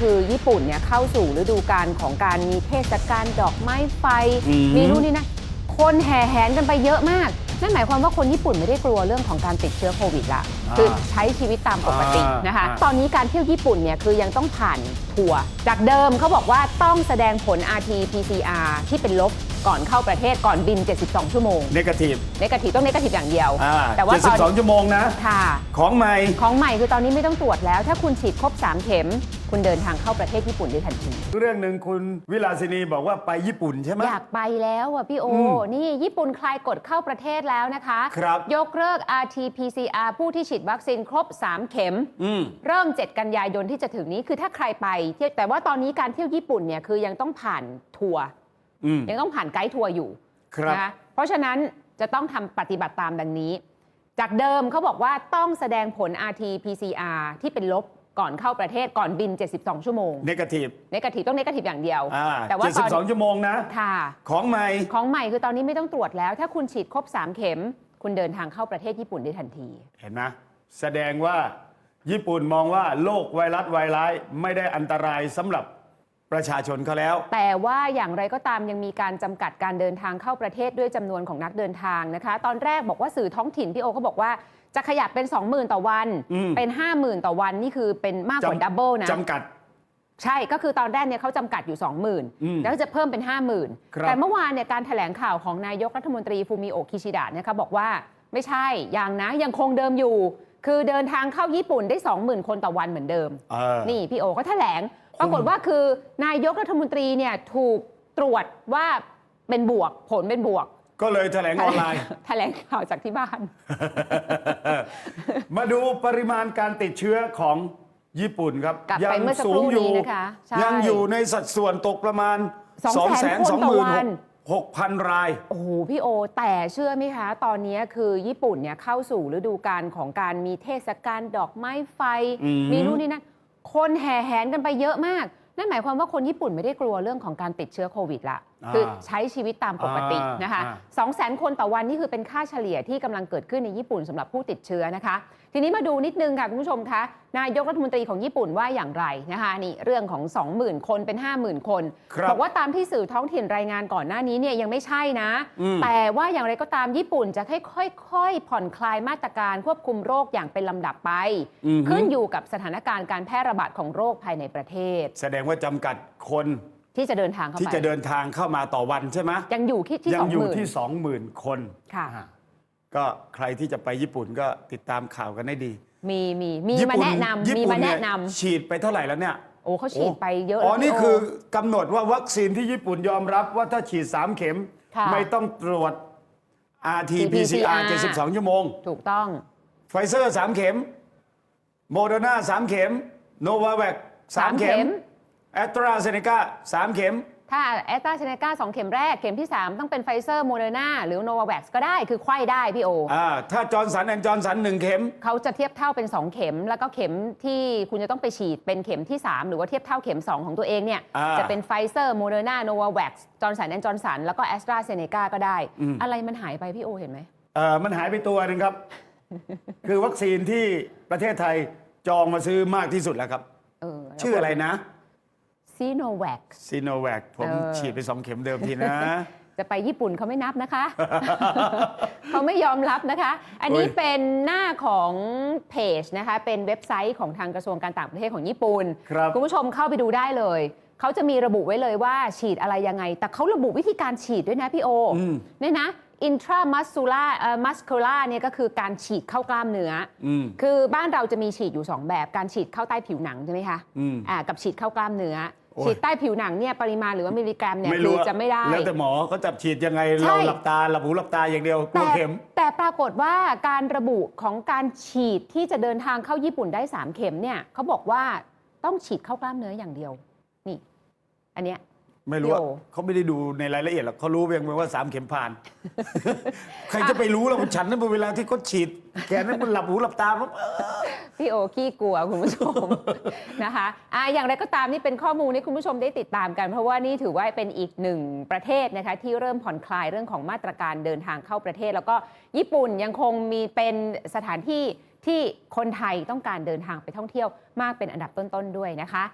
คือญี่ปุ่นเนี่ยเข้าสู่ฤดูกาลของการมีเทศกาลดอกไม้ไฟ อืม มีนู่นนี่นะคนแห่แหนกันไปเยอะมาก นั่นหมายความว่าคนญี่ปุ่นไม่ได้กลัวเรื่องของการติดเชื้อโควิดละอ่าคือใช้ชีวิตตามปกติอ่านนะคะ อ่า ตอนนี้การเที่ยวญี่ปุ่นเนี่ยคือยังต้องผ่านทัวร์จากเดิมเขาบอกว่าต้องแสดงผล RT-PCR ที่เป็นลบก่อนเข้าประเทศก่อนบิน 72 ชั่วโมงเนกาทีฟเนกาทีฟต้องเนกาทีฟอย่างเดียวอ่าแต่ว่าตอน72 ชั่วโมงนะ ค่ะ ของใหม่ ของใหม่คือตอนนี้ไม่ต้องตรวจแล้ว ถ้าคุณฉีดครบ 3 เข็ม คุณเดินทางเข้าประเทศญี่ปุ่นได้ทันทีเรื่องหนึ่งคุณวิลาสินีบอกว่าไปญี่ปุ่นใช่ไหม อยากไปแล้วอะพี่โออืมนี่ญี่ปุ่นคลายกฎเข้าประเทศแล้วนะคะ ครับ ยกเลิก RT-PCR ผู้ที่ฉีดวัคซีนครบ 3 เข็ม อืม เริ่ม 7 กันยายนที่จะถึงนี้คือถ้าใครไปเที่ยวแต่ว่าตอนนี้การเที่ยวญี่ปุ่นเนี่ยคือยังต้องผ่านทัวร์อืม ยังต้องผ่านไกด์ทัวร์อยู่ครับ นะคะเพราะฉะนั้นจะต้องทำปฏิบัติตามดังนี้ จากเดิมเขาบอกว่าต้องแสดงผล RT-PCR ที่เป็นลบ ก่อนเข้าประเทศก่อนบิน 72 ชั่วโมงเนกาทีฟเนกาทีฟต้องเนกาทีฟอย่างเดียว อ่าแต่ว่าตอน 72 ชั่วโมงนะ ค่ะ ของใหม่ ของใหม่คือตอนนี้ไม่ต้องตรวจแล้ว ถ้าคุณฉีดครบ 3 เข็ม คุณเดินทางเข้าประเทศญี่ปุ่นได้ทันที เห็นไหมแสดงว่าญี่ปุ่นมองว่าโรคไวรัสไวร้ายไม่ได้อันตรายสำหรับ ประชาชนเขาแล้ว แต่ว่าอย่างไรก็ตามยังมีการจำกัดการเดินทางเข้าประเทศด้วยจำนวนของนักเดินทางนะคะ ตอนแรกบอกว่าสื่อท้องถิ่นพี่โอเขาบอกว่าจะขยับเป็น 20,000 ต่อวัน อืม เป็น 50,000 ต่อวันนี่คือเป็นมากกว่าจำดับเบิลนะ จำกัด ใช่ก็คือตอนแรกเนี่ยเขาจำกัดอยู่ อืม20,000 แล้วจะเพิ่มเป็น ครับ50,000แต่เมื่อวานเนี่ยการแถลงข่าวของนายกรัฐมนตรีฟูมิโอะคิชิดะเนี่ยเขาบอกว่าไม่ใช่อย่างนะยังคงเดิมอยู่ คือเดินทางเข้าญี่ปุ่นได้ 20,000 คนต่อวันเหมือนเดิม เออ นี่พี่โอเขาแถลง ปรากฏว่าคือนายกรัฐมนตรีเนี่ยถูกตรวจว่าเป็นบวกผลเป็นบวกก็เลยแถลงออนไลน์ แถลงข่าวจากที่บ้าน มาดูปริมาณการติดเชื้อของญี่ปุ่นครับกลับยัไปเมื่อสักครู่นี้นะคะใช่ยังอยู่ในสัดส่วนตกประมาณ 200,000 คนต่อวัน 6,000 ราย โอ้โหพี่โอ แต่เชื่อไหมคะ ตอนนี้คือญี่ปุ่นเนี่ยเข้าสู่ฤดูกาลของการมีเทศกาลดอกไม้ไฟ อืม มีนู่นนี่นั่นคนแห่แหนกันไปเยอะมาก นั่นหมายความว่าคนญี่ปุ่นไม่ได้กลัวเรื่องของการติดเชื้อโควิดละอ่า คือใช้ชีวิตตามปกติอ่านนะคะอ่า2 0 0 0 0 0คนต่อวันนี่คือเป็นค่าเฉลี่ยที่กำลังเกิดขึ้นในญี่ปุ่นสำหรับผู้ติดเชื้อนะคะ ทีนี้มาดูนิดนึงค่ะคุณผู้ชมคะนายกรัฐมนตรีของญี่ปุ่นว่าอย่างไรนะคะนี่เรื่องของ 20,000 คนเป็น 50,000 คนครับบอกว่าตามที่สื่อท้องถิ่นรายงานก่อนหน้านี้เนี่ยยังไม่ใช่นะอืมแต่ว่าอย่างไรก็ตามญี่ปุ่นจะค่อยๆผ่อนคลายมาตรการควบคุมโรคอย่างเป็นลำดับไปอือฮึขึ้นอยู่กับสถานการณ์การแพร่ระบาดของโรคภายในประเทศ แสดงว่าจำกัดคน ที่จะเดินทางเข้าที่ไปจะเดินทางเข้ามาต่อวันใช่ไหมยังอยู่ที่ที่ยัสองอยู่หมื่นที่20,000คนค่ะ อ่าก็ใครที่จะไปญี่ปุ่นก็ติดตามข่าวกันให้ดีมีมีมีญี่มาปุ่แนะนำญี่มีปุ่มาแนะเยนำฉีดไปเท่าไหร่แล้วเนี่ย โอ้เขาฉีดไปเยอะอ๋อ แล้วนี่พี่โคือกำหนดว่าวัคซีนที่ญี่ปุ่นยอมรับว่าถ้าฉีด 3 เข็ม ค่ะ ไม่ต้องตรวจ RT-PCR 72 ชั่วโมง ถูกต้อง ไฟเซอร์ 3 เข็ม โมเดอร์นา3เข็ม โนวาแวคสาม3 เข็เข็ม ม แอสตราเซเนกา3เข็ม ถ้าแอสตราเซเนกาสองเข็มแรก เข็มที่ 3 ต้องเป็นไฟเซอร์โมเดอร์นาหรือโนวาแว็กซ์ก็ได้คือไขว้ได้พี่โอ อ่า ถ้าจอร์นสันแอนจอร์นสันหนึ่งเข็ม เขาจะเทียบเท่าเป็น 2 เข็ม แล้วก็เข็มที่คุณจะต้องไปฉีดเป็นเข็มที่ 3 หรือว่าเทียบเท่าเข็ม 2 ของตัวเองเนี่ย อ่า จะเป็นไฟเซอร์โมเดอร์นาโนวาแว็กซ์จอร์นสันแอนจอร์นสันแล้วก็แอสตราเซเนกาก็ได้อืมอะไรมันหายไปพี่โอเห็นไหม เอ่อมันหายไปตัวหนึ่งครับ คือวัคซีนที่ประเทศไทยจองมาซื้อมากที่สุดแล้วครับ เออแล้วชื่ออะไรนะ ซีโนแวค ซีโนแวคผมเออ ฉีดไปสองเข็มเดิมทีนะ จะไปญี่ปุ่นเขาไม่นับนะคะ เขาไม่ยอมรับนะคะ อันนี้โอ้ยเป็นหน้าของเพจนะคะ เป็นเว็บไซต์ของทางกระทรวงการต่างประเทศของญี่ปุ่นครับ คุณผู้ชมเข้าไปดูได้เลย เขาจะมีระบุไว้เลยว่าฉีดอะไรยังไง แต่เขาระบุวิธีการฉีดด้วยนะพี่โออืมเนี่ยนะ intramuscular เอ่อ muscular เนี่ยก็คือการฉีดเข้ากล้ามเนื้อออืมคือบ้านเราจะมีฉีดอยู่2แบบ การฉีดเข้าใต้ผิวหนังใช่ไหมคะอืม อ่ากับฉีดเข้ากล้ามเนื้อโอ้ย ฉีดใต้ผิวหนังเนี่ยปริมาณหรือว่ามิลลิกรัมเนี่ยไม่คืรู้อจะไม่ได้ แล้วแต่หมอเขาจับฉีดยังไงใช่เราหลับตาหลับหูหลับตาอย่างเดียวกลัแต่วเข็ม แต่ปรากฏว่าการระบุของการฉีดที่จะเดินทางเข้าญี่ปุ่นได้ 3 เข็มเนี่ยเขาบอกว่าต้องฉีดเข้ากล้ามเนื้ออย่างเดียว นี่ อันเนี้ยไม่รู้อะโยเขาไม่ได้ดูในรายละเอียดหรอกเขารู้เพียงว่าสามเข็มผ่าน ใครจะไปรู้ล่ะมันฉันนั่นเป็นเวลาที่เขาฉีด แกนั้นมันหลับหูหลับตาปั๊บเออ พี่โอขี้กลัวคุณผู้ชม นะคะอะอย่างไรก็ตามนี่เป็นข้อมูลที่คุณผู้ชมได้ติดตามกัน เพราะว่านี่ถือว่าเป็นอีกหนึ่งประเทศนะคะที่เริ่มผ่อนคลายเรื่องของมาตรการเดินทางเข้าประเทศ แล้วก็ญี่ปุ่นยังคงมีเป็นสถานที่ที่คนไทยต้องการเดินทางไปท่องเที่ยวมากเป็นอันดับต้นๆด้วยนะคะ